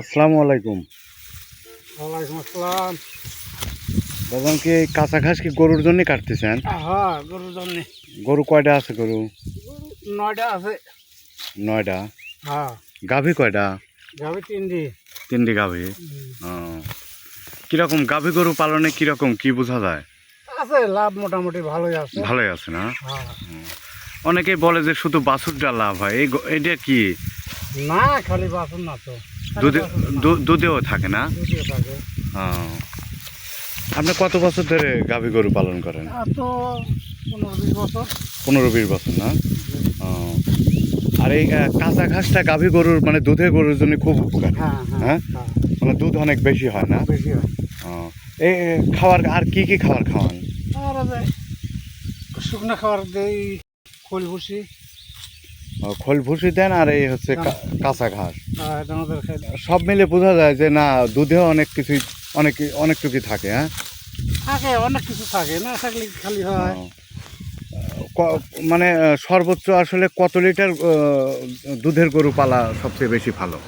আসসালামু আলাইকুম। ওয়ালাইকুম আসসালাম। দাদা কি কাঁচা ঘাস কি গরুর জন্য কাটতেছেন? হ্যাঁ গরুর জন্য। গরু কয়টা আছে গরু? নয়টা আছে। নয়টা হ্যাঁ। গাভী কয়টা যাবে তিনটি তিনটি গাভী। কীরকম গাভী গরু পালনে কীরকম কি বোঝা যায়? আছে লাভ মোটামুটি ভালোই আছে। ভালোই আছে না? হ্যাঁ। অনেকেই বলে যে শুধু বাছুরটা লাভ হয়। এই এটা কি? না খালি বাসন না তো। দুধে দুধেও থাকে না? দুধে থাকে। আপনি কত বছর ধরে গাভী গরু পালন করেন? তো পনেরো বিশ বছর। পনেরো বিশ বছর না? আর এই কাঁচা ঘাসটা গাভী গরুর মানে দুধের গরুর জন্য খুব উপকার হ্যাঁ হ্যাঁ? হ্যাঁ? হ্যাঁ। মানে দুধ অনেক বেশি হয় না? বেশি হয়। এই খাবার আর কি কি খাবার খাওয়ান? আর শুকনো খাবার দেই খোল ভুসি খোল ভুসি দেন আর এই হচ্ছে কাঁচা ঘাস। সব মিলে বোঝা যায় যে না দুধেও অনেক কিছুই অনেক অনেকটুকুই থাকে হ্যাঁ? থাকে অনেক কিছু থাকে না থাকলে খালি হয়। মানে সর্বোচ্চ আসলে কত লিটার দুধের গরু পালা সবচেয়ে বেশি ভালো?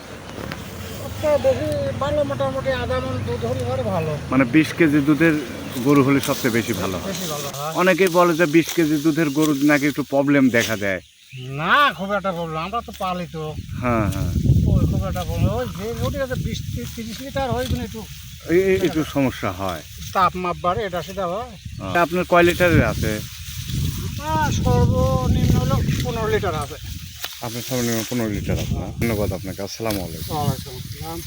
ভালো মোটামুটি আধা মন দুধ হলে ভালো। মানে বিশ কেজি দুধের গরু হলে সবচেয়ে বেশি ভালো অনেকেই বলে যে বিশ কেজি দুধের গরু নাকি একটু প্রবলেম দেখা দেয়। না খুব একটা প্রবলেম আমরা তো পালি তো হ্যাঁ হ্যাঁ। ওই খুব একটা প্রবলেম ওই যে আছে বিশ তিরিশ লিটার হয় কিন্তু একটু। একটু সমস্যা হয়। তাপ মাপ বাড়ে এটা সেটা হয়। আপনার কয় লিটারের আছে? সর্বনিম্ন হলো পনেরো লিটার আছে। আপনার সর্বনিম্ন পনেরো লিটার আছে। ধন্যবাদ আপনাকে। আসসালামু আলাইকুম। ওয়ালাইকুম আসসালাম।